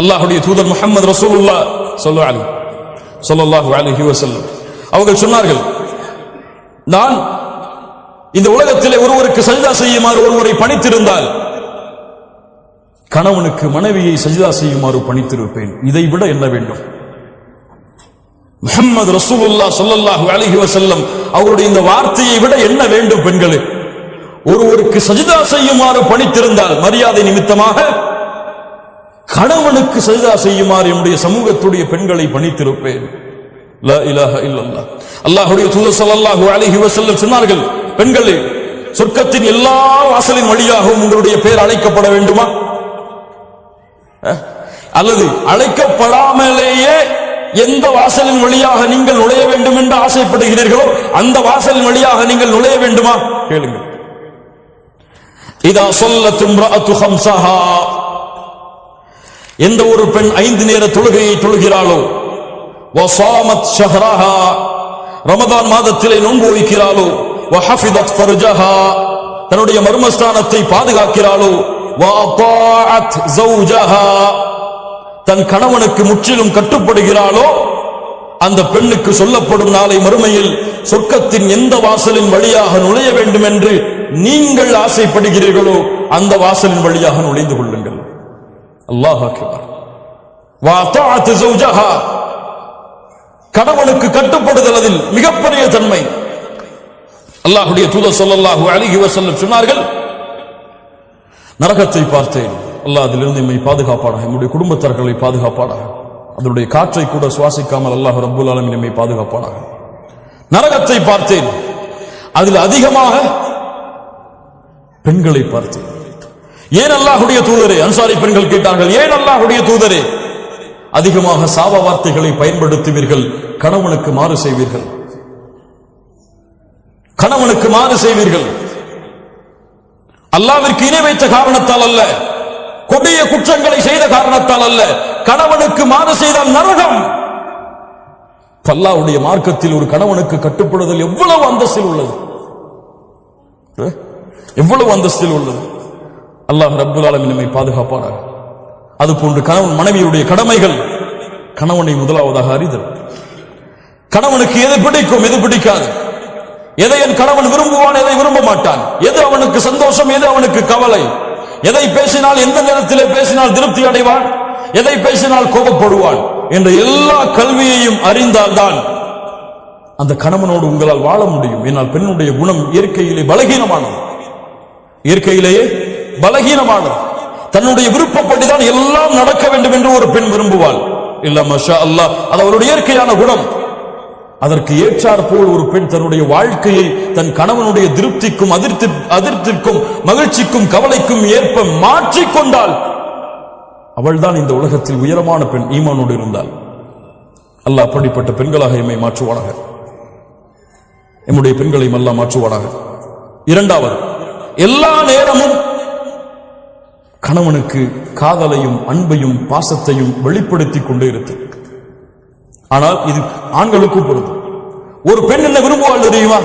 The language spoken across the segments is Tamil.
அல்லாஹுடைய தூதர் முகமது ரசூலுல்லா சொல்லுவாங்க சொல்லல்லாஹு அலஹி வசல்லம் அவர்கள் சொன்னார்கள் நான் இந்த உலகத்திலே ஒருவருக்கு சஜிதா செய்யுமாறு ஒருவரை பணித்திருந்தால் கணவனுக்கு மனைவியை சஜிதா செய்யுமாறு பணித்திருப்பேன். இதை விட என்ன வேண்டும்? முகமது ரசூலுல்லா சொல்லல்லாஹு அலஹி வசல்லம் அவருடைய இந்த வார்த்தையை விட என்ன வேண்டும் பெண்களே? ஒருவருக்கு சஜிதா செய்யுமாறு பணித்திருந்தால் மரியாதை நிமித்தமாக கணவனுக்கு சஜிதா செய்யுமாறு என்னுடைய சமூகத்துடைய பெண்களை பணித்திருப்பேன். அல்லாஹுடைய இலாஹ இல்லல்லாஹ் அல்லாஹ்வுடைய தூதர் ஸல்லல்லாஹு அலைஹி வஸல்லம் சொன்னார்கள் பெண்களே சொர்க்கத்தின் எல்லா வாசலின் வழியாகவும் உங்களுடைய பெயர் அழைக்கப்பட வேண்டுமா? அல்லது அழைக்கப்படாமலேயே எந்த வாசலின் வழியாக நீங்கள் நுழைய வேண்டும் என்று ஆசைப்படுகிறீர்களோ அந்த வாசலின் வழியாக நீங்கள் நுழைய வேண்டுமா? கேளுங்கள். இதா சொல்லத்தும் இம்ரஅத்து எந்த ஒரு பெண் ஐந்து நேர தொழுகையை தொழுகிறாளோ வசாமத் ஷஹ்ரஹா. ரமதான் மாதத்திலே நோன்பு வைக்கிறாளோ வஹஃபிதத் ஃபர்ஜஹா. தன்னுடைய மர்மஸ்தானத்தை பாதுகாக்கிறாளோ வஅதாஅத் ஜௌஜஹா தன் கணவனுக்கு முற்றிலும் கட்டுப்படுகிறாளோ அந்த பெண்ணுக்கு சொல்லப்படும் நாளை மறுமையில் சொர்க்கத்தின் எந்த வாசலின் வழியாக நுழைய வேண்டும் என்று நீங்கள் ஆசைப்படுகிறீர்களோ அந்த வாசலின் வழியாக நுழைந்து கொள்ளுங்கள். அல்லாஹ் கடவுளுக்கு கட்டுப்படுதல் அதில் மிகப்பெரிய தன்மை. அல்லாஹுடைய தூதர் சொல்லல்லாஹு அழகி வசல்லம் சொன்னார்கள் நரகத்தை பார்த்தேன். அல்லாஹ் அதிலிருந்து எம்மை பாதுகாப்பாடாக என்னுடைய குடும்பத்தார்களை பாதுகாப்பாடாக அதனுடைய காற்றை கூட சுவாசிக்காமல் அல்லாஹ் ரபுல் ஆலமின் எம்மை பாதுகாப்பானாக. நரகத்தை பார்த்தேன். அதில் அதிகமாக பெண்களை பார்த்து ஏன் அல்லாஹுடைய தூதரே? அன்சாரி பெண்கள் கேட்டார்கள் ஏன் அல்லாஹுடைய தூதரே? அதிகமாக சாப வார்த்தைகளை பயன்படுத்துவீர்கள் கணவனுக்கு மாறு செய்வீர்கள். கணவனுக்கு மாறு செய்வீர்கள். அல்லாவிற்கு இணை வைத்த காரணத்தால் அல்ல கொடிய குற்றங்களை செய்த காரணத்தால் அல்ல கணவனுக்கு மாறு செய்தால் நரகம். பல்லாவுடைய மார்க்கத்தில் ஒரு கணவனுக்கு கட்டுப்படுதல் எவ்வளவு அந்தஸ்தில் உள்ளது? எவ்வளவு அந்தஸ்தில் உள்ளது? அல்லாஹ் ரப்புல் ஆலமீன் நம்மை பாதுகாப்பானாக. அது போன்று கணவன் மனைவியுடைய கடமைகள் கணவனை முதலாவதாக அறிதல். கணவனுக்கு எது பிடிக்கும் எது பிடிக்காது. எதை என் கணவன் விரும்புவான் எதை விரும்ப மாட்டான். எது அவனுக்கு சந்தோஷம் எது அவனுக்கு கவலை. எதை பேசினால் எந்த நேரத்திலே பேசினால் திருப்தி அடைவான்? எதை பேசினால் கோபப்படுவான்? என்ற எல்லா கல்வியையும் அறிந்தால்தான் அந்த கணவனோடு உங்களால் வாழ முடியும். என்னால் பெண்ணுடைய குணம் இயற்கையிலே பலகீனமானது. இயற்கையிலேயே பலகீனமானது தன்னுடைய விருப்பப்படிதான் எல்லாம் நடக்க வேண்டும் என்று ஒரு பெண் விரும்புவாள். இல்ல மஷா அல்லா அது அவருடைய இயற்கையான குணம். அதற்கு ஏற்றார் போல் ஒரு பெண் தன்னுடைய வாழ்க்கையை தன் கணவனுடைய திருப்திக்கும் அதிர்த்தி அதிர்த்திற்கும் மகிழ்ச்சிக்கும் கவலைக்கும் ஏற்ப மாற்றிக்கொண்டால் அவள்தான் இந்த உலகத்தில் உயரமான பெண் ஈமானோடு இருந்தாள். அல்லாஹ் அப்படிப்பட்ட பெண்களாக எம்மை மாற்றுவானாக. எம்முடைய பெண்களையும் அல்லாஹ் மாற்றுவானாக. இரண்டாவது எல்லா நேரமும் கணவனுக்கு காதலையும் அன்பையும் பாசத்தையும் வெளிப்படுத்திக் கொண்டே இருக்கு ஆனால் இது ஆண்களுக்கும் பொருது ஒரு பெண் என்ன விரும்புவாள் தெரியுமா?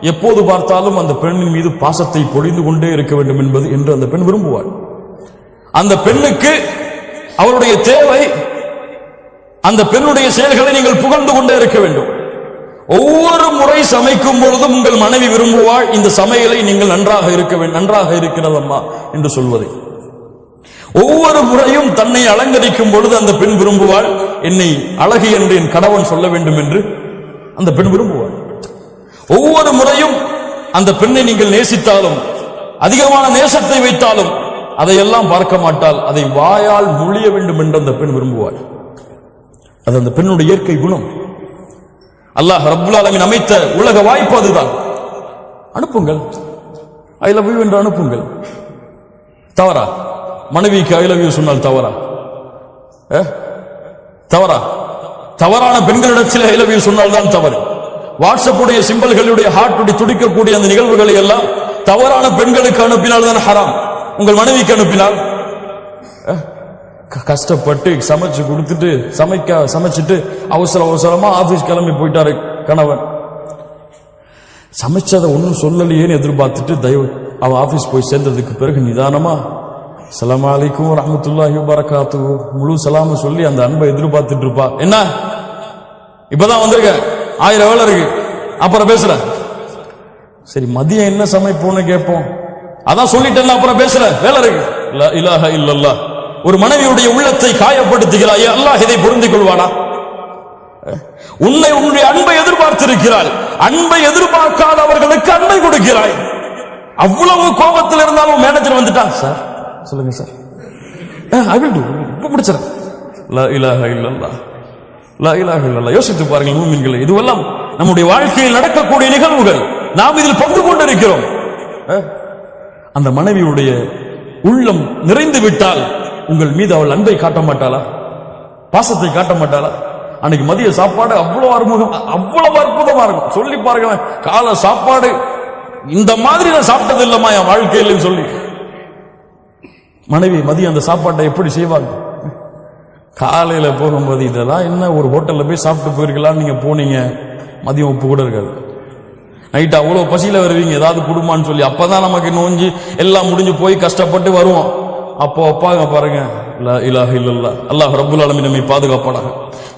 எப்போது பார்த்தாலும் அந்த பெண்ணின் மீது பாசத்தை பொழிந்து கொண்டே இருக்க வேண்டும் என்பது என்று அந்த பெண் விரும்புவாள். அந்த பெண்ணுக்கு அவருடைய தேவை அந்த பெண்ணுடைய செயல்களை நீங்கள் புகழ்ந்து கொண்டே இருக்க வேண்டும். ஒவ்வொரு முறை சமைக்கும் பொழுதும் உங்கள் மனைவி விரும்புவாள். இந்த சமையலை நீங்கள் நன்றாக இருக்க வேண்டும் நன்றாக இருக்கிறதம்மா என்று சொல்வதை. ஒவ்வொரு முறையும் தன்னை அலங்கரிக்கும் பொழுது அந்த பெண் விரும்புவாள். என்னை அழகு என்று என் கணவன் சொல்ல வேண்டும் என்று அந்த பெண் விரும்புவாள். ஒவ்வொரு முறையும் அந்த பெண்ணை நீங்கள் நேசித்தாலும் அதிகமான நேசத்தை வைத்தாலும் அதையெல்லாம் பார்க்க மாட்டால் அதை வாயால் மொழிய வேண்டும் என்று அந்த பெண் விரும்புவாள். அது அந்த பெண்ணுடைய இயற்கை குணம். அல்லாஹ் ரபுல் ஆலமின் அமைத்த உலக வாய்ப்பு அதுதான். அனுப்புங்கள். ஐ லவ் யூ என்று அனுப்புங்கள். தவறா? மனைவிக்கு ஐ லவ் யூ சொன்னால் தவறா? தவறா? தவறான பெண்களிடத்தில் ஐ லவ் யூ சொன்னால் தான் தவறு வாட்ஸ்அப்புடைய சிம்பல்களுடைய ஹார்ட்டுடைய துடிக்கக்கூடிய அந்த நிகழ்வுகளை எல்லாம் தவறான பெண்களுக்கு அனுப்பினால் தான் ஹராம் உங்கள் மனைவிக்கு அனுப்பினால் கஷ்டப்பட்டு சமைச்சு கொடுத்துட்டு சமைக்க சமைச்சிட்டு அவசர அவசரமா ஆபீஸ் கிளம்பி போயிட்டாரு கணவன். சமைச்சதை ஒன்றும் சொல்லலையேன்னு எதிர்பார்த்துட்டு தயவு அவன் ஆஃபீஸ் போய் சேர்ந்ததுக்கு பிறகு நிதானமா அஸ்ஸலாமு அலைக்கும் வரஹ்மத்துல்லாஹி வபரகாத்து முழு சலாம சொல்லி அந்த அன்பை எதிர்பார்த்துட்டு இருப்பா. என்ன? இப்பதான் வந்திருக்க? ஆயிரம் வேலை இருக்கு. அப்புறம் பேசுற. சரி மதியம் என்ன சமைப்போம்னு கேட்போம். அதான் சொல்லிட்டேன்ல அப்புறம் பேசுற. வேலை இருக்கு. லா இலாஹ இல்லல்லாஹ். ஒரு மனைவியுடைய உள்ளத்தை காயப்படுத்துகிறாய் அல்லாஹ் இதை பொருந்திக் கொள்வானா? உன்னை உன்னுடைய அன்பை எதிர்பார்த்திருக்கிறாள். அன்பை எதிர்பார்க்காத அவர்களுக்கு அன்பை கொடுக்கிறாய். அவ்வளவு கோபத்தில் இருந்தாலும் மேனேஜர் வந்துட்டான். சார் சொல்லுங்க சார். ஐ வில் டு இப்ப முடிச்சிடறேன் லா இலாஹ இல்லல்லாஹ் லா இலாஹ இல்லல்லாஹ் யோசித்து பாருங்கள் மூமின்களே இதுவெல்லாம் நம்முடைய வாழ்க்கையில் நடக்கக்கூடிய நிகழ்வுகள். நாம் இதில் பங்கு கொண்டிருக்கிறோம். அந்த மனைவியுடைய உள்ளம் நிறைந்து விட்டால் உங்கள் மீது அவள் அன்பை காட்ட மாட்டாளா? பாசத்தை காட்ட மாட்டாளா? அன்னைக்கு மதிய சாப்பாடு அவ்வளவு அறுமுகம் அவ்வளவு அற்புதமா இருக்கும். சொல்லி பாருங்களேன் காலை சாப்பாடு இந்த மாதிரி நான் சாப்பிட்டது இல்லம்மா என் வாழ்க்கையில சொல்லி. மனைவி மதியம் அந்த சாப்பாட்டை எப்படி செய்வாங்க? காலையில போகும்போது இதெல்லாம் என்ன ஒரு ஹோட்டல்ல போய் சாப்பிட்டு போயிருக்கலாம் நீங்க போனீங்க? மதியம் உப்பு கூட இருக்காது. நைட் அவ்வளவு பசியில வருவீங்க ஏதாவது குடும்பம்னு சொல்லி. அப்பதான் நமக்கு நோஞ்சி எல்லாம் முடிஞ்சு போய் கஷ்டப்பட்டு வருவோம். அப்போ அப்பாங்க பாருங்க. லா இலாஹ அல்லாஹ் ரபுல் ஆலமீன் நம்மை பாதுகாப்பானாக.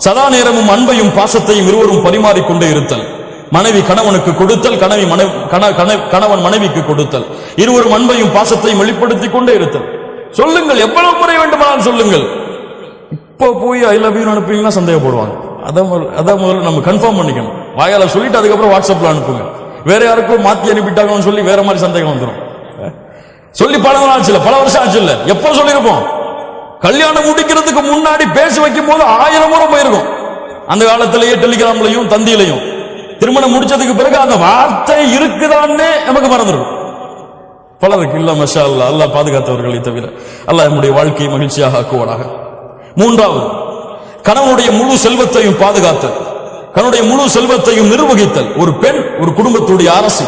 சதா நேரமும் அன்பையும் பாசத்தையும் இருவரும் பரிமாறிக்கொண்டே இருத்தல். மனைவி கணவனுக்கு கொடுத்தல் கணவி மனைவி கணவன் மனைவிக்கு கொடுத்தல். இருவரும் அன்பையும் பாசத்தையும் வெளிப்படுத்திக் கொண்டே இருத்தல். சொல்லுங்கள் எவ்வளவு முறை வேண்டுமானாலும் சொல்லுங்கள். இப்போ போய் ஐ லவ் யூ அனுப்புவீங்கன்னா சந்தேகப்படுவாங்க. அதான் அதான் முதல்ல நம்ம கன்ஃபார்ம் பண்ணிக்கணும். வாயால சொல்லிட்டு அதுக்கப்புறம் வாட்ஸ்அப்ல அனுப்புங்க. வேற யாருக்கும் மாத்தி அனுப்பிட்டாங்கன்னு சொல்லி வேற மாதிரி சந்தேகம் வந்துடும் சொல்லி பல நாள் ஆச்சு பல வருஷம் ஆச்சு இல்ல. எப்போ சொல்லியிருப்போம்? கல்யாணம் முடிக்கிறதுக்கு முன்னாடி பேசி வைக்கும் போது ஆயிரம் முறை போயிருக்கும். அந்த காலத்திலேயே டெலிகிராம்லயும் தந்தியிலையும். திருமணம் முடிச்சதுக்கு பிறகு அந்த வார்த்தை இருக்குதான்னு நமக்கு மறந்துடும். பலருக்கு இல்ல மஷா அல்ல அல்லா பாதுகாத்தவர்களை தவிர அல்ல நம்முடைய வாழ்க்கையை மகிழ்ச்சியாக ஆக்குவானாக. மூன்றாவது கணவனுடைய முழு செல்வத்தையும் பாதுகாத்தல். கணவனுடைய முழு செல்வத்தையும் நிர்வகித்தல். ஒரு பெண் ஒரு குடும்பத்துடைய அரசு.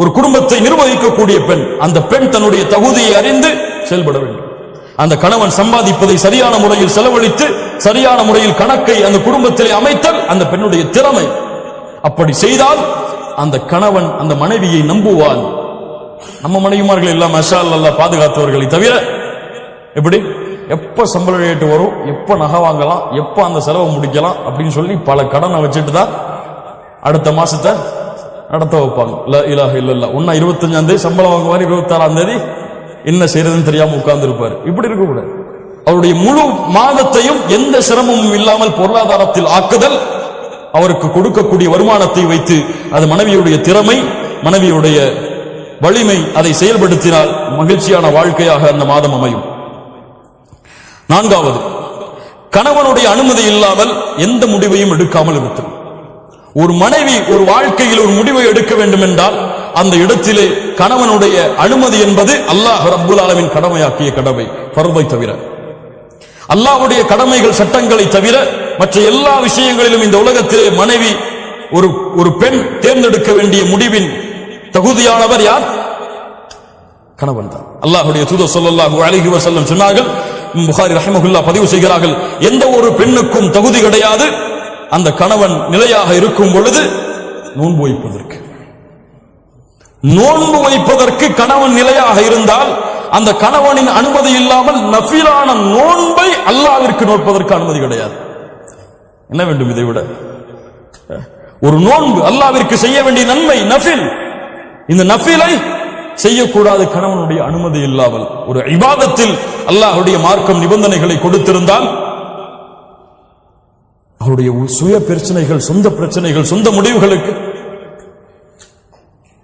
ஒரு குடும்பத்தை நிர்வகிக்கக்கூடிய பெண் அந்த பெண் தன்னுடைய தகுதியை அறிந்து செயல்பட வேண்டும். அந்த கணவன் சம்பாதிப்பதை சரியான முறையில் செலவழித்து சரியான முறையில் கணக்கை அந்த குடும்பத்திலே அமைத்தல் அந்த பெண்ணுடைய திறமை. அப்படி செய்தால் அந்த கணவன் அந்த மனைவியை நம்புவான். நம்ம மனைவிமார்கள் எல்லாம் மஷா அல்லாஹ் பாதுகாத்தவர்களை தவிர எப்படி? எப்ப சம்பள ரேட்டு வரும் எப்ப நகை வாங்கலாம் எப்ப அந்த செலவை முடிக்கலாம் அப்படின்னு சொல்லி பல கடனை வச்சுட்டு தான் அடுத்த மாசத்தை நடத்த வைப்பாங்க. இல்ல இல்ல இல்லல்ல. ஒன்னா இருபத்தஞ்சாம் தேதி சம்பளம் வாங்குவார் இருபத்தாறாம் தேதி என்ன செய்யறதுன்னு தெரியாம உட்கார்ந்து இருப்பாரு இப்படி இருக்கக்கூடாது. அவருடைய முழு மாதத்தையும் எந்த சிரமமும் இல்லாமல் பொருளாதாரத்தில் ஆக்குதல் அவருக்கு கொடுக்கக்கூடிய வருமானத்தை வைத்து அது மனைவியுடைய திறமை மனைவியுடைய வலிமை அதை செயல்படுத்தினால் மகிழ்ச்சியான வாழ்க்கையாக அந்த மாதம் அமையும். நான்காவது கணவனுடைய அனுமதி இல்லாமல் எந்த முடிவையும் எடுக்காமல் இருத்தல். ஒரு மனைவி ஒரு வாழ்க்கையில் ஒரு முடிவை எடுக்க வேண்டும் என்றால் அந்த இடத்திலே கணவனுடைய அனுமதி என்பது அல்லாஹ் ரப்புல் ஆலமின் கடமையாக்கிய கடமை பருவை தவிர. அல்லாஹ்வுடைய கடமைகள் சட்டங்களை தவிர மற்ற எல்லா விஷயங்களிலும் இந்த உலகத்திலே மனைவி ஒரு ஒரு பெண் தேர்ந்தெடுக்க வேண்டிய முடிவின் தகுதியானவர் யார்? கணவன் தான். அல்லாஹுடைய தூத ஸல்லல்லாஹு அழகி வசல்லம் சொன்னார்கள் புகாரி ரஹமகுல்லா பதிவு செய்கிறார்கள் எந்த ஒரு பெண்ணுக்கும் தகுதி கிடையாது அந்த கணவன் நிலையாக இருக்கும் பொழுது நோன்பு வைப்பதற்கு. நோன்பு வைப்பதற்கு கணவன் நிலையாக இருந்தால் அந்த கணவனின் அனுமதி இல்லாமல் நஃபிலான நோன்பை அல்லாவிற்கு நோற்பதற்கு அனுமதி கிடையாது. என்ன வேண்டும் இதை விட? ஒரு நோன்பு அல்லாவிற்கு செய்ய வேண்டிய நன்மை நஃபில். இந்த நஃபிலை செய்யக்கூடாது கணவனுடைய அனுமதி இல்லாமல். ஒரு இபாதத்தில் அல்லாஹ்வுடைய மார்க்கம் நிபந்தனைகளை கொடுத்திருந்தால் அவருடைய சுய பிரச்சனைகள் சொந்த பிரச்சனைகள் சொந்த முடிவுகளுக்கு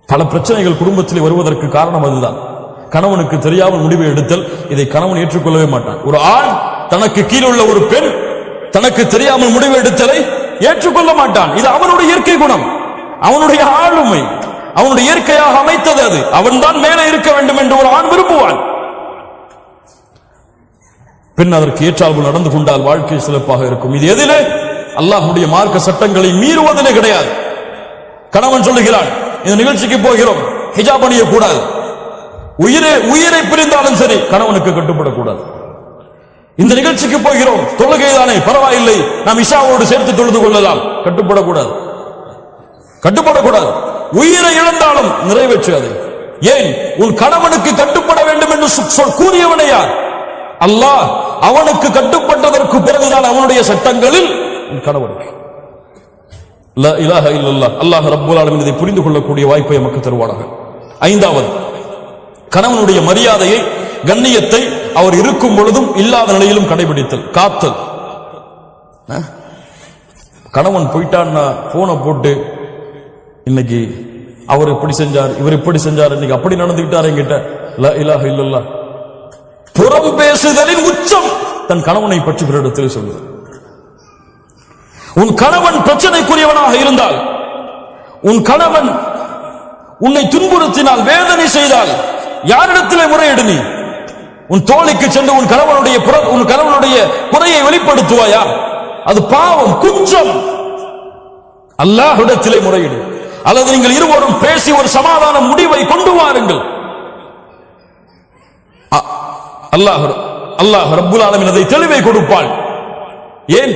பல பிரச்சனைகள் குடும்பத்தில் வருவதற்கு காரணம் அதுதான். கணவனுக்கு தெரியாமல் முடிவை எடுத்தல் இதை கணவன் ஏற்றுக்கொள்ளவே மாட்டான். ஒரு ஆண் தனக்கு கீழுள்ள ஒரு பெண் தனக்கு தெரியாமல் முடிவு எடுத்தலை ஏற்றுக்கொள்ள மாட்டான். இது அவனுடைய இயற்கை குணம். அவனுடைய ஆளுமை. அவனுடைய இயற்கையாக அமைத்தது அது. அவன்தான் மேலே இருக்க வேண்டும் என்று ஒரு ஆண் விரும்புவான். பெண் அதற்கு ஏற்றால்போல் நடந்து கொண்டால் வாழ்க்கை சிறப்பாக இருக்கும். இது எதிலே அல்லாஹுடைய மார்க்க சட்டங்களை மீறுவதிலே கிடையாது. கணவன் சொல்லுகிறான் இந்த நிகழ்ச்சிக்கு போகிறோம் ஹிஜாப் அணியக்கூடாது. உயிரை உயிரை பிரிந்தாலும் சரி கணவனுக்கு கட்டுப்படக்கூடாது. இந்த நிகழ்ச்சிக்கு போகிறோம் தொழுகைதானே பரவாயில்லை நாம் இஷாவோடு சேர்த்து தொழுது கொள்ளலாம் கட்டுப்படக்கூடாது. கட்டுப்படக்கூடாது. உயிரை இழந்தாலும் நிறைவேற்று ஏன்? உன் கணவனுக்கு கட்டுப்பட வேண்டும் என்று சொ- சொல் கூறியவனை யார்? அல்லாஹ் அவனுக்கு கட்டுப்பட்டதற்கு பிறகுதான் அவனுடைய சட்டங்களில் உன் கணவனுக்கு லா இலாஹ அல்லாஹ் ரப்பல் இதை புரிந்து கொள்ளக்கூடிய வாய்ப்பை நமக்கு தருவானாக. ஐந்தாவது கணவனுடைய மரியாதையை கண்ணியத்தை அவர் இருக்கும் பொழுதும் இல்லாத நிலையிலும் கடைபிடித்தல் காத்தல். கணவன் போயிட்டான்னா போனை போட்டு இன்னைக்கு அவர் இப்படி செஞ்சார் இவர் இப்படி செஞ்சார் இன்னைக்கு அப்படி நடந்துகிட்டார் என்கிட்ட. லா இலாஹ இல்லல்லாஹ் புறம் பேசுதலின் உச்சம். தன் கணவனை பற்றி பிறரிடத்தில் சொல்லுவது உன் கணவன் பிரச்சனைக்குரியவனாக இருந்தால் உன் கணவன் உன்னை துன்புறுத்தினால் வேதனை செய்தால் யாரிடத்திலே முறையிடு நீ? உன் தோழிக்கு சென்று உன் கணவனுடைய புற- உன் கணவனுடைய குறையை வெளிப்படுத்துவாயா? அது பாவம் குற்றம். அல்லாஹிடத்திலே முறையிடு. அல்லது நீங்கள் இருவரும் பேசி ஒரு சமாதான முடிவை கொண்டு வாருங்கள். அல்லாஹ் அல்லாஹ் ரப்புல் ஆலமீன் அதை தெளிவை கொடுப்பாள். ஏன்?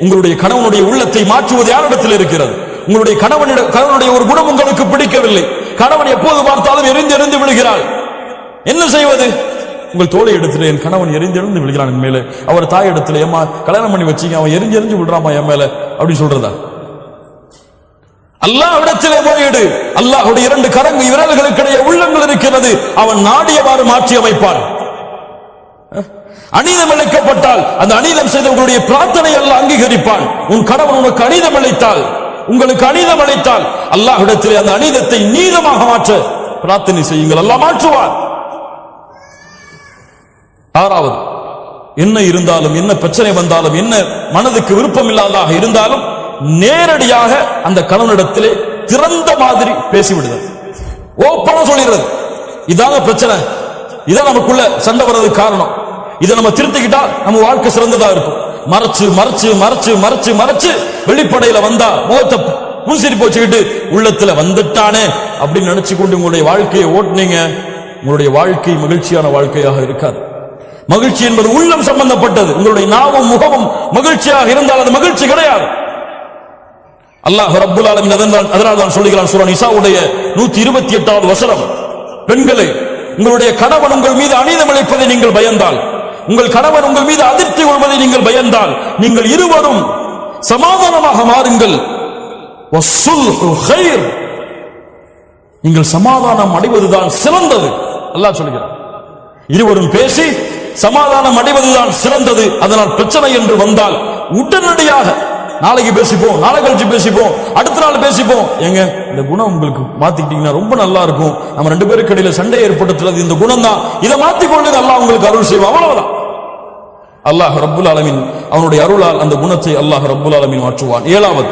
உங்களுடைய கணவனுடைய உள்ளத்தை மாற்றுவது யாரிடத்தில் இருக்கிறது? உங்களுடைய கணவனிட கணவனுடைய ஒரு குணம் உங்களுக்கு பிடிக்கவில்லை. கணவன் எப்போது பார்த்தாலும் எரிந்து எரிந்து விழுகிறாள். என்ன செய்வது? உங்கள் தோலை இடத்துல என் கணவன் எரிந்து எரிந்து விழுகிறான் என் மேலே. அவர் தாய் இடத்துல ஏமா கல்யாணம் பண்ணி வச்சீங்க அவன் எரிஞ்சு எரிஞ்சு விடுறாமா என் மேல. அப்படின்னு சொல்றதா? அல்லாஹ்விடத்திலே முறையீடு அல்லாஹுடைய இரண்டு கரங்கு விரல்களுக்கிடையே உள்ளங்கள் இருக்கிறது. அவன் நாடியவாறு மாற்றி அமைப்பான். அநீதம் இழைக்கப்பட்டால் அந்த அநீதம் செய்தவர்களுடைய பிரார்த்தனை அல்ல அங்கீகரிப்பான். உன் கணவன் உனக்கு அநீதம் அழைத்தால் உங்களுக்கு அநீதம் அழைத்தால் அல்லாஹ்விடத்திலே அந்த அநீதத்தை நீதமாக மாற்ற பிரார்த்தனை செய்யுங்கள். அல்லாஹ் மாற்றுவார். ஆறாவது என்ன இருந்தாலும் என்ன பிரச்சனை வந்தாலும் என்ன மனதுக்கு விருப்பம் இல்லாததாக இருந்தாலும் நேரடியாக அந்த கணவனிடத்திலே திறந்த மாதிரி பேசிவிடுதல். ஓப்பனா சொல்லிடுறது. இதாங்க பிரச்சனை. இதான் நமக்குள்ள சண்டை வர்றதுக்கு காரணம். இதை நம்ம திருத்திக்கிட்டா நம்ம வாழ்க்கை சிறந்ததா இருக்கும். மறைச்சு மறைச்சு மறைச்சு மறைச்சு மறைச்சு வெளிப்படையில வந்தா முகத்தை புன்சிரிப்பு போச்சுக்கிட்டு உள்ளத்துல வந்துட்டானே அப்படின்னு நினைச்சு கொண்டு உங்களுடைய வாழ்க்கையை ஓட்டுனீங்க. உங்களுடைய வாழ்க்கை மகிழ்ச்சியான வாழ்க்கையாக இருக்காது. மகிழ்ச்சி என்பது உள்ளம் சம்பந்தப்பட்டது. உங்களுடைய நாவும் முகமும் மகிழ்ச்சியாக இருந்தால் அது மகிழ்ச்சி கிடையாது. அல்லாஹ் ரப்புல் ஆலமின் அதனால் தான் சொல்லுகிறான் சூரன் இசாவுடைய நூத்தி இருபத்தி எட்டாவது வசனம். பெண்களே உங்களுடைய கணவன் உங்கள் மீது அநீதம் இழைப்பதை நீங்கள் பயந்தால் உங்கள் கணவன் உங்கள் மீது அதிர்ச்சி கொள்வதை நீங்கள் பயந்தால் நீங்கள் இருவரும் சமாதானமாக மாறுங்கள். நீங்கள் சமாதானம் அடைவதுதான் சிறந்தது. அல்லாஹ் சொல்கிறார் இருவரும் பேசி சமாதானம் அடைவதுதான் சிறந்தது. அதனால் பிரச்சனை என்று வந்தால் உடனடியாக நாளைக்கு பேசிப்போம் நாளை கழிச்சு பேசிப்போம் அடுத்த நாள் பேசிப்போம். ஏங்க இந்த குணம் உங்களுக்கு மாத்திக்கிட்டீங்கன்னா ரொம்ப நல்லா இருக்கும். நம்ம ரெண்டு பேருக்கு இடையில சண்டை ஏற்படுத்துறது இந்த குணம் தான் இதை மாத்திக்கொண்டு நல்லா உங்களுக்கு அருள் செய்வோம் அவ்வளவுதான். அல்லாஹ் ரப்புல் ஆலமின் அவனுடைய அருளால் அந்த குணத்தை அல்லாஹ் ரப்புல் ஆலமின் மாற்றுவான். ஏழாவது.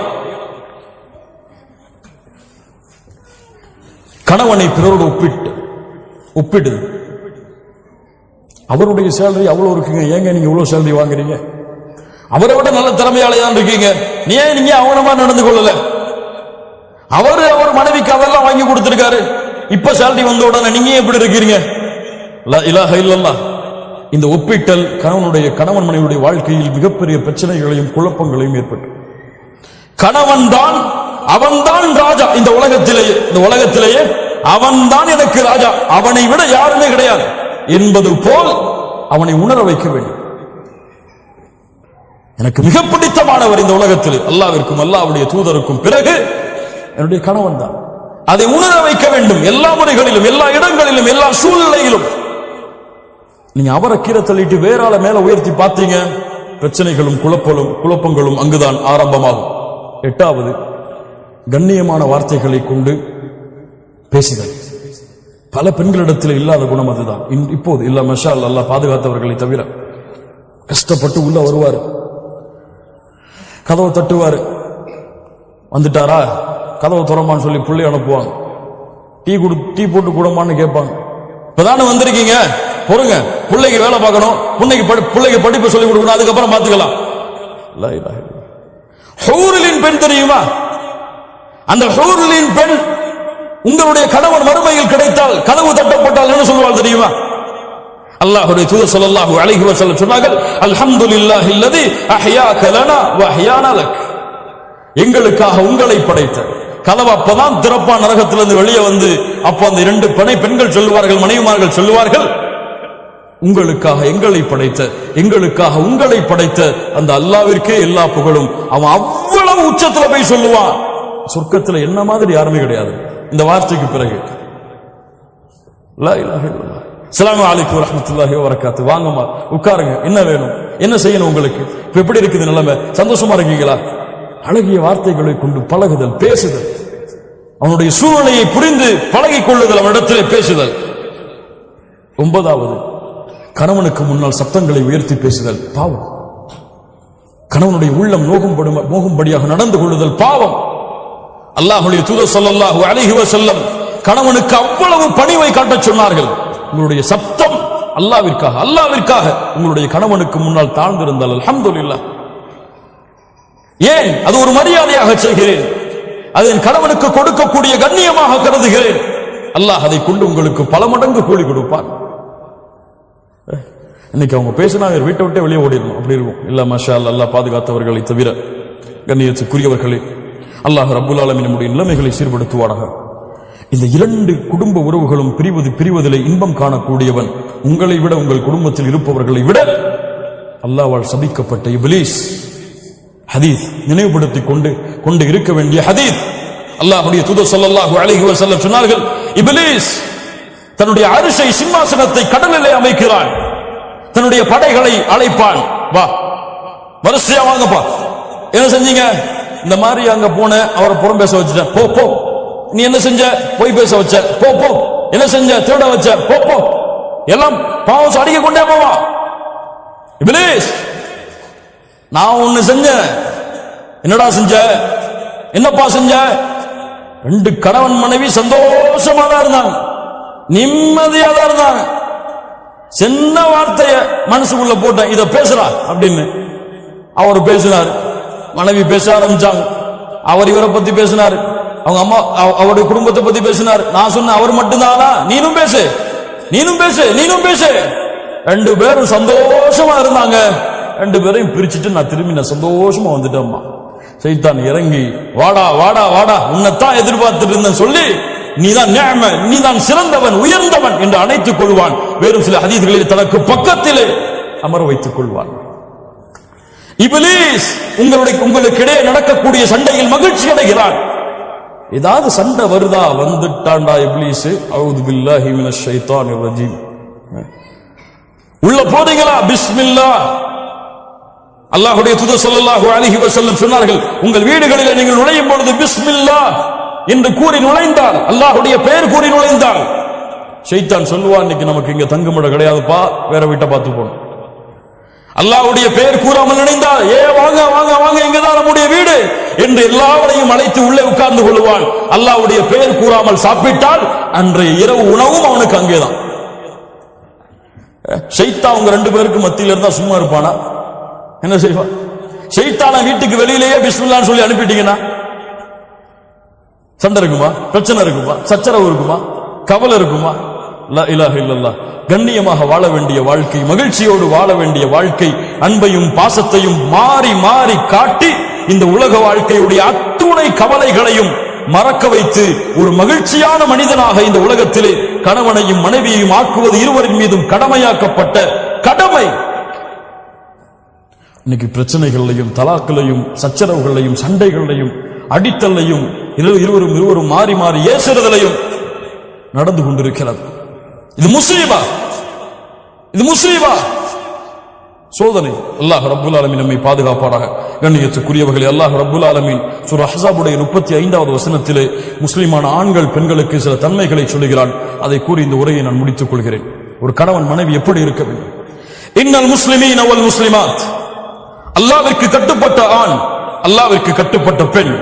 கணவனை பிறரோடு ஒப்பிட்டு ஒப்பிடுது அவருடைய சேலரி அவ்வளவு இருக்குங்க. ஏங்க நீங்க இவ்வளவு சேலரி வாங்குறீங்க? அவரை விட நல்ல திறமையாலே தான் இருக்கீங்க. நீ ஏன் நீங்க அவனமா நடந்து கொள்ளல? அவரு அவர் மனைவிக்கு அதெல்லாம் வாங்கி கொடுத்திருக்காரு. இப்ப சேலரி வந்த உடனே நீங்க ஏன் இப்படி இருக்கிறீங்க? லா இலாஹ இந்த ஒப்பிட்டல் கணவனுடைய கணவன் மனைவியுடைய வாழ்க்கையில் மிகப்பெரிய பிரச்சனைகளையும் குழப்பங்களையும் ஏற்பட்டு கணவன் தான் அவன்தான் ராஜா இந்த உலகத்திலேயே இந்த உலகத்திலேயே அவன்தான் எனக்கு ராஜா. அவனை விட யாருமே கிடையாது என்பது போல் அவனை உணர வைக்க வேண்டும். எனக்கு மிக பிடித்தமானவர் இந்த உலகத்தில். அல்லாவிற்கும் அல்லாவுடைய தூதருக்கும் பிறகு என்னுடைய கணவன் தான் அதை உணர வைக்க வேண்டும். எல்லா முறைகளிலும் எல்லா இடங்களிலும் எல்லா சூழ்நிலையிலும். நீங்க அவரை கீழே தள்ளிட்டு வேற ஆளை மேல உயர்த்தி பார்த்தீங்க? பிரச்சனைகளும் குழப்பலும் குழப்பங்களும் அங்குதான் ஆரம்பமாகும். எட்டாவது கண்ணியமான வார்த்தைகளை கொண்டு பேசுதல். பல பெண்களிடத்தில் இல்லாத குணம் அதுதான். இன்- இப்போது இல்ல மஷால் அல்லாஹ் பாதுகாத்தவர்களை தவிர கஷ்டப்பட்டு உள்ள வருவார். கதவை தட்டுவார். வந்துட்டாரா? கதவை துறமான்னு சொல்லி புள்ளி அனுப்புவாங்க. டீ குடு டீ போட்டு கூடமான்னு கேட்பாங்க. இப்பதானே வந்திருக்கீங்க? பொறுங்க. பிள்ளைக்கு வேலை பார்க்கணும். பிள்ளைக்கு படி- பிள்ளைக்கு படிப்பு சொல்லி கொடுக்கணும். அதுக்கப்புறம் பார்த்துக்கலாம். லா பெண் தெரியுமா? அந்த ஹூரிலின் பெண் உங்களுடைய கணவன் மறுமையில் கிடைத்தால் கதவு தட்டப்பட்டால் என்ன சொல்லுவாள் தெரியுமா? அல்லாஹுடைய தூதர் சொல்லல்லாஹு அழகி வஸல்லம் சொன்னார்கள் அல்ஹம்துலில்லாஹி இல்லதி அஹ்யாக லனா வ அஹ்யானா லக். எங்களுக்காக உங்களை படைத்தது. கதவு அப்பதான் திறப்பா நரகத்திலிருந்து வெளியே வந்து அப்ப அந்த இரண்டு பனை பெண்கள் சொல்லுவார்கள் மனைவிமார்கள் சொல்லுவார்கள் உங்களுக்காக எங்களை படைத்த எங்களுக்காக உங்களை படைத்த அந்த அல்லாவிற்கே எல்லா புகழும். அவன் அவ்வளவு உச்சத்துல போய் சொல்லுவான் சொர்க்கத்துல என்ன மாதிரி யாருமே கிடையாது. இந்த வார்த்தைக்கு பிறகு. சலாம் அலைக்கும் வரஹ்மத்துல்லாஹி வபரகாத்து. வாங்கம்மா உட்காருங்க. என்ன வேணும்? என்ன செய்யணும் உங்களுக்கு? இப்ப எப்படி இருக்குது நிலைமை? சந்தோஷமா இருக்கீங்களா? அழகிய வார்த்தைகளை கொண்டு பழகுதல் பேசுதல். அவனுடைய சூழ்நிலையை புரிந்து பழகிக் கொள்ளுதல் அவனிடத்திலே பேசுதல். ஒன்பதாவது கணவனுக்கு முன்னால் சப்தங்களை உயர்த்தி பேசுதல் பாவம். கணவனுடைய உள்ளம் நோகும்படும் நோகும்படியாக நடந்து கொள்ளுதல் பாவம். அல்லாஹுடைய தூத ஸல்லல்லாஹு அழகிவ செல்லம் கணவனுக்கு அவ்வளவு பணிவை காட்டச் சொன்னார்கள். உங்களுடைய சப்தம் அல்லாவிற்காக அல்லாவிற்காக உங்களுடைய கணவனுக்கு முன்னால் தாழ்ந்திருந்தால் அல்ஹம்துலில்லாஹ். ஏன்? அது ஒரு மரியாதையாக செய்கிறேன். அது என் கணவனுக்கு கொடுக்கக்கூடிய கண்ணியமாக கருதுகிறேன். அல்லாஹ் அதை கொண்டு உங்களுக்கு பல மடங்கு கூலி கொடுப்பான். இன்னைக்கு அவங்க பேசினா இவர் வீட்டை விட்டே வெளியே ஓடிடணும். அப்படி இருக்கும். இல்ல மஷா அல்லாஹ் பாதுகாத்தவர்களை தவிர கண்ணியத்துக்குரியவர்களே அல்லாஹ் ரபுல் ஆலமீன் நம்முடைய நிலைமைகளை சீர்படுத்துவாராக இந்த இரண்டு குடும்ப உறவுகளும் பிரிவது பிரிவதிலே இன்பம் காணக்கூடியவன் உங்களை விட உங்கள் குடும்பத்தில் இருப்பவர்களை விட அல்லாவால் சபிக்கப்பட்ட இப்லீஸ். ஹதீஸ் நினைவுபடுத்திக் கொண்டு கொண்டு இருக்க வேண்டிய ஹதீஸ். அல்லாஹ்வுடைய தூதர் ஸல்லல்லாஹு அலைஹி செல்ல சொன்னார்கள் இப்லீஸ் தன்னுடைய அரிசை சிம்மாசனத்தை கடலிலே அமைக்கிறான். தன்னுடைய படைகளை அழைப்பான். வா. வரிசையா வாங்கப்பா. என்ன செஞ்சீங்க? இந்த மாதிரி அங்க போன அவரை புறம் பேச வச்சுட்டேன். போ போ. நீ என்ன செஞ்ச? போய் பேச வச்ச. போ போ. என்ன செஞ்ச? திருட வச்ச. போ போ. எல்லாம் பாவம் அடிக்க கொண்டே போவா. இப்லீஸ் நான் ஒண்ணு செஞ்சேன் என்னடா செஞ்ச? என்னப்பா செஞ்ச? ரெண்டு கணவன் மனைவி சந்தோஷமா தான் இருந்தாங்க. நிம்மதியா தான் இருந்தாங்க. சின்ன வார்த்தைய மனசுக்குள்ள போட்டேன் இத பேசுறா அப்படின்னு அவர் பேசினார். மனைவி பேச ஆரம்பிச்சாங்க. அவர் இவரை பத்தி பேசினார். அவங்க அம்மா அவ- அவருடைய குடும்பத்தை பத்தி பேசினார். நான் சொன்னேன் அவர் மட்டும்தானா? நீனும் பேசு. நீனும் பேசு. நீனும் பேசு. ரெண்டு பேரும் சந்தோஷமா இருந்தாங்க. ரெண்டு பேரையும் பிரிச்சுட்டு நான் திரும்பி நான் சந்தோஷமா வந்துட்டேம்மா சைத்தான் இறங்கி வாடா வாடா வாடா உன்னைத்தான் எதிர்பார்த்துட்டு இருந்தேன் சொல்லி நீதான் நேம நீதான் சிறந்தவன் உயர்ந்தவன் என்று அணைத்துக் கொள்வான். வேறு சில ஹதீஸ்களில் தனக்கு பக்கத்திலே அமர வைத்துக் கொள்வான். இபிலீஸ் உங்களுடைய உங்களுக்கு இடையே நடக்கக்கூடிய சண்டையில் மகிழ்ச்சி அடைகிறான் ஏதாவது சண்டை வருதா? வந்துட்டான்டா இப்லீஸ். அவுது பில்லாஹி மினஷ் ஷைத்தானிர் ரஜீம். உள்ள போறீங்களா? பிஸ்மில்லா. அல்லாஹுடைய துது சொல்லல்லாஹு அலைஹி வஸல்லம் சொன்னார்கள் உங்கள் வீடுகளில் நீங்கள் நுழையும் பொழுது பிஸ்மில்லா என்று கூறி நுழைந்தால் அல்லாஹுடைய பெயர் கூறி நுழைந்தால் ஷைத்தான் சொல்லுவான் இன்னைக்கு நமக்கு இங்க தங்குமிடம் கிடையாதுப்பா வேற வீட்டை பார்த்து போகணும். அல்லாஹ்வுடைய பெயர் கூறாமல் நினைந்தால் ஏ வாங்க வாங்க வாங்க இங்கதான் நம்முடைய வீடு என்று எல்லாவரையும் அழைத்து உள்ளே உட்கார்ந்து கொள்வான். அல்லாஹுடைய பெயர் கூறாமல் சாப்பிட்டால் அன்றைய இரவு உணவும் அவனுக்கு அங்கேதான். ஷைத்தா அவங்க ரெண்டு பேருக்கு மத்தியில இருந்தா சும்மா இருப்பானா? என்ன செய்வான் செய்தான வீட்டுக்கு வெளியிலேயே பிஸ்மில்லான்னு சொல்லி அனுப்பிட்டீங்கன்னா சண்டை இருக்குமா? பிரச்சனை இருக்குமா? சச்சரவு இருக்குமா? கவலை இருக்குமா? லா இலாஹ கண்ணியமாக வாழ வேண்டிய வாழ்க்கை மகிழ்ச்சியோடு வாழ வேண்டிய வாழ்க்கை அன்பையும் பாசத்தையும் மாறி மாறி காட்டி இந்த உலக வாழ்க்கையுடைய அத்துணை கவலைகளையும் மறக்க வைத்து ஒரு மகிழ்ச்சியான மனிதனாக இந்த உலகத்திலே கணவனையும் மனைவியையும் ஆக்குவது இருவரின் மீதும் கடமையாக்கப்பட்ட கடமை. இன்னைக்கு பிரச்சனைகளையும் தலாக்களையும் சச்சரவுகளையும் சண்டைகளையும் அடித்தல்லையும் இரு- இருவரும் இருவரும் மாறி மாறி ஏசுறதிலையும் நடந்து கொண்டிருக்கிறது. இது முஸ்லீமா? இது முஸ்லீமா? சோதனை. அல்லாஹ் ரபுல் ஆலமின் நம்மை பாதுகாப்பாடாக கண்ணியத்துக்குரியவர்களே அல்லாஹ் ரபுல் ஆலமின் சூர ஹசாபுடைய முப்பத்தி ஐந்தாவது வசனத்திலே முஸ்லிமான ஆண்கள் பெண்களுக்கு சில தன்மைகளை சொல்லுகிறான். அதை கூறி இந்த உரையை நான் முடித்துக் கொள்கிறேன். ஒரு கணவன் மனைவி எப்படி இருக்க வேண்டும்? இன்னல் முஸ்லிமீன் அவள் முஸ்லிமாத். அல்லாவிற்கு கட்டுப்பட்ட ஆண் அல்லாவிற்கு கட்டுப்பட்ட பெண்.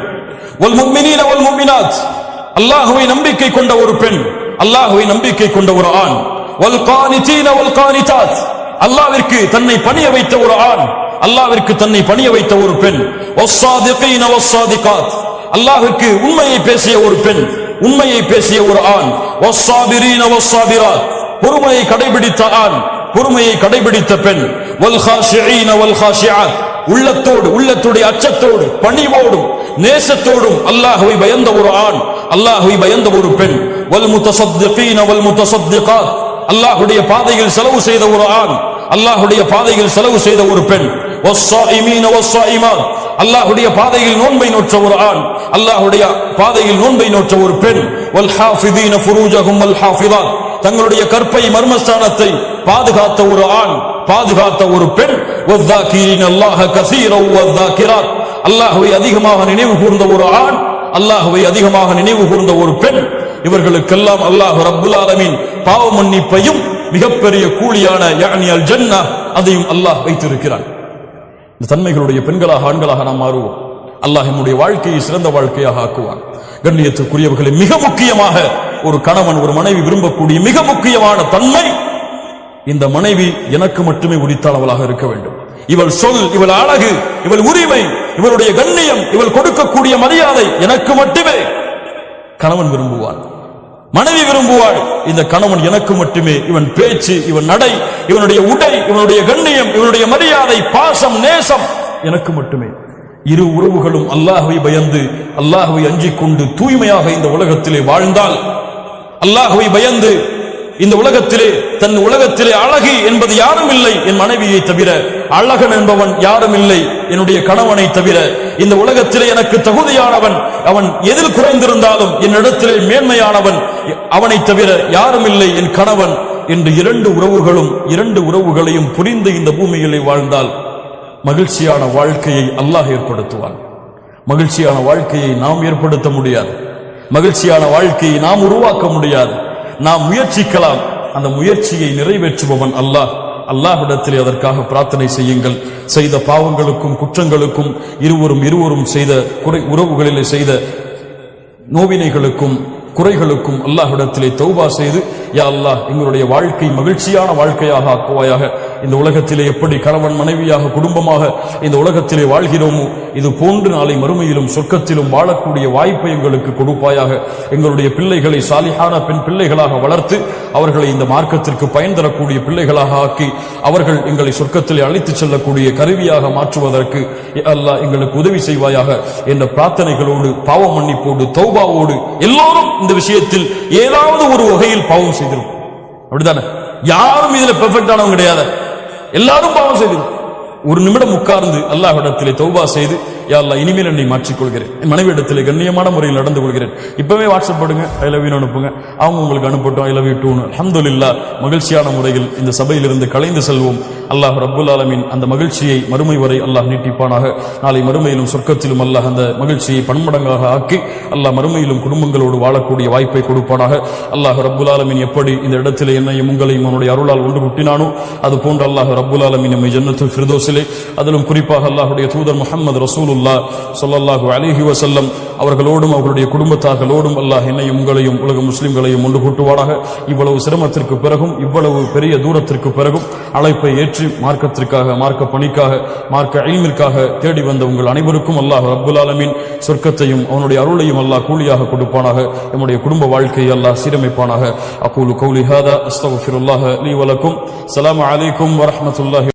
வல் முஃமினீன வல் நம்பிக்கை கொண்ட ஒரு பெண் அல்லாஹுவை நம்பிக்கை கொண்ட ஒரு ஆண். வல் கானிதீன வல் கானிதாத் அல்லாவிற்கு தன்னை பணிய வைத்த ஒரு ஆண் அல்லாவிற்கு தன்னை பணிய வைத்த ஒரு பெண். வஸ்ஸாதிகீன வஸ்ஸாதிகாத் அல்லாஹ்வுக்கு உண்மையை பேசிய ஒரு பெண் உண்மையை பேசிய ஒரு ஆண். வஸ்ஸாபிரீன பொறுமையை கடைபிடித்த ஆண் பொறுமையை கடைபிடித்த பெண் உள்ளத்தோடு உள்ளத்துடைய அச்சத்தோடு பணிவோடும் நேசத்தோடும் அல்லாஹுவை பயந்த ஒரு ஆண் அல்லாஹுவை பயந்த ஒரு பெண் வல் முத்தசத்திகீன வல் முத்தசத்திகாத் அல்லாஹுடைய பாதையில் செலவு செய்த ஒரு ஆண் அல்லாஹுடைய பாதையில் செலவு செய்த ஒரு பெண் அல்லாஹுடைய பாதையில் நோன்பை நோற்ற ஒரு ஆண் அல்லாஹுடைய பாதையில் நோன்பை நோற்ற ஒரு பெண். வல் ஹாஃபிதீன ஃபுரூஜஹும் வல் ஹாஃபிதாத். தங்களுடைய கற்பை மர்மஸ்தானத்தை பாதுகாத்த ஒரு ஆண் பாதுகாத்த ஒரு பெண். வஸ்ஸாகிரீன அல்லாஹ கஸீரன் வஸ்ஸாகிராத் அல்லாஹ்வை அதிகமாக நினைவு கூர்ந்த ஒரு ஆண் அல்லாஹ்வை அதிகமாக நினைவு கூர்ந்த ஒரு பெண். இவர்களுக்கெல்லாம் அல்லாஹ் ரப்புல் ஆலமீன் பாவ மன்னிப்பையும் மிகப்பெரிய கூலியான யானி அல் ஜன்னா அதையும் அல்லாஹ் வைத்திருக்கிறான். இந்த தன்மைகளுடைய பெண்களாக ஆண்களாக நாம் மாறுவோம். அல்லாஹ் நம்முடைய வாழ்க்கையை சிறந்த வாழ்க்கையாக ஆக்குவான். கண்ணியத்துக்குரியவர்களை மிக முக்கியமாக ஒரு கணவன் ஒரு மனைவி விரும்பக்கூடிய மிக முக்கியமான தன்மை இந்த மனைவி எனக்கு மட்டுமே உரித்தாளவளாக இருக்க வேண்டும். இவள் சொல் இவள் அழகு இவள் உரிமை இவளுடைய கண்ணியம் இவள் கொடுக்கக்கூடிய மரியாதை எனக்கு மட்டுமே கணவன் விரும்புவான். மனைவி விரும்புவாள். இந்த கணவன் எனக்கு மட்டுமே. இவன் பேச்சு இவன் நடை இவனுடைய உடை இவனுடைய கண்ணியம் இவனுடைய மரியாதை பாசம் நேசம் எனக்கு மட்டுமே. இரு உறவுகளும் அல்லாஹுவை பயந்து அல்லாஹுவை அஞ்சிக் கொண்டு தூய்மையாக இந்த உலகத்திலே வாழ்ந்தால் அல்லாஹுவை பயந்து இந்த உலகத்திலே தன் உலகத்திலே அழகி என்பது யாரும் இல்லை என் மனைவியை தவிர. அழகன் என்பவன் யாரும் இல்லை என்னுடைய கணவனை தவிர. இந்த உலகத்திலே எனக்கு தகுதியானவன் அவன் எதில் குறைந்திருந்தாலும் என்னிடத்திலே மேன்மையானவன் அவனை தவிர யாரும் இல்லை என் கணவன் என்று இரண்டு உறவுகளும் இரண்டு உறவுகளையும் புரிந்து இந்த பூமியிலே வாழ்ந்தால் மகிழ்ச்சியான வாழ்க்கையை அல்லாஹ் ஏற்படுத்துவான். மகிழ்ச்சியான வாழ்க்கையை நாம் ஏற்படுத்த முடியாது. மகிழ்ச்சியான வாழ்க்கையை நாம் உருவாக்க முடியாது. நாம் முயற்சிக்கலாம். அந்த முயற்சியை நிறைவேற்றுபவன் அல்லாஹ். அல்லாஹிடத்திலே அதற்காக பிரார்த்தனை செய்யுங்கள். செய்த பாவங்களுக்கும் குற்றங்களுக்கும் இருவரும் இருவரும் செய்த குறை உறவுகளிலே செய்த நோவினைகளுக்கும் குறைகளுக்கும் அல்லாஹிடத்திலே தௌபா செய்து யா அல்லாஹ் எங்களுடைய வாழ்க்கை மகிழ்ச்சியான வாழ்க்கையாக ஆக்குவாயாக. இந்த உலகத்திலே எப்படி கணவன் மனைவியாக குடும்பமாக இந்த உலகத்திலே வாழ்கிறோமோ இது போன்று நாளை மறுமையிலும் சொர்க்கத்திலும் வாழக்கூடிய வாய்ப்பை எங்களுக்கு கொடுப்பாயாக. எங்களுடைய பிள்ளைகளை சாலிகான பெண் பிள்ளைகளாக வளர்த்து அவர்களை இந்த மார்க்கத்திற்கு பயன் தரக்கூடிய பிள்ளைகளாக ஆக்கி அவர்கள் எங்களை சொர்க்கத்திலே அழைத்துச் செல்லக்கூடிய கருவியாக மாற்றுவதற்கு யா அல்லாஹ் எங்களுக்கு உதவி செய்வாயாக. என்ற பிரார்த்தனைகளோடு பாவ மன்னிப்போடு தௌபாவோடு எல்லோரும் இந்த விஷயத்தில் ஏதாவது ஒரு வகையில் பாவம் செய்திருக்கும். அப்படித்தானே? யாரும் இதுல பெர்ஃபெக்டானவங்க கிடையாது. எல்லாரும் பாவம் செய்திருக்கும். ஒரு நிமிடம் உட்கார்ந்து அல்லாஹ்விடத்திலே தௌபா செய்து யா இனிமேல் என்னை மாற்றிக்கொள்கிறேன். என் மனைவி இடத்திலே கண்ணியமான முறையில் நடந்து கொள்கிறேன். இப்பவே வாட்ஸ்அப் பண்ணுங்க ஐ லவ் யூ அனுப்புங்க. அவங்க உங்களுக்கு அனுப்பட்டும் ஐ லவ் யூ டூன்னு அல்ஹம்துலில்லா மகிழ்ச்சியான முறையில் இந்த சபையிலிருந்து கலைந்து செல்வோம். அல்லாஹ் ரபுல் ஆலமின் அந்த மகிழ்ச்சியை மறுமை வரை அல்லாஹ் நீட்டிப்பானாக. நாளை மறுமையிலும் சொர்க்கத்திலும் அல்லாஹ் அந்த மகிழ்ச்சியை பன்மடங்காக ஆக்கி அல்லாஹ் மறுமையிலும் குடும்பங்களோடு வாழக்கூடிய வாய்ப்பை கொடுப்பானாக. அல்லாஹ் ரபுல் ஆலமின் எப்படி இந்த இடத்துல என்னையும் உங்களையும் அவனுடைய அருளால் ஒன்று குட்டினானோ அது போன்று அல்லாஹ் ரபுல் ஆலமின் நம்மை ஜன்னத்து ஃபிர்தோஸிலே. அதிலும் குறிப்பாக அல்லாஹுடைய தூதர் முஹம்மது ரசூலுல்லா சொல்லல்லாஹு அலிஹி வசல்லம் அவர்களோடும் அவர்களுடைய குடும்பத்தார்களோடும் அல்லாஹ் என்னையும் உங்களையும் உலக முஸ்லிம்களையும் ஒன்று கூட்டுவாடாக இவ்வளவு சிரமத்திற்கு பிறகும் இவ்வளவு பெரிய தூரத்திற்கு பிறகும் அழைப்பை ஏற்றி மார்க்கத்திற்காக மார்க்க பணிக்காக மார்க்க இல்மிற்காக தேடி வந்த உங்கள் அனைவருக்கும் அல்லாஹ் அப்துல் ஆலமின் சொர்க்கத்தையும் அவனுடைய அருளையும் அல்லாஹ் கூலியாக கொடுப்பானாக. நம்முடைய குடும்ப வாழ்க்கையை அல்லாஹ் சீரமைப்பானாக. அக்கூலு கௌலி ஹாதா அஸ்தகுஃபிருல்லாஹ லீ வலக்கும் சலாம் அலைக்கும் வரமத்துல்லாஹி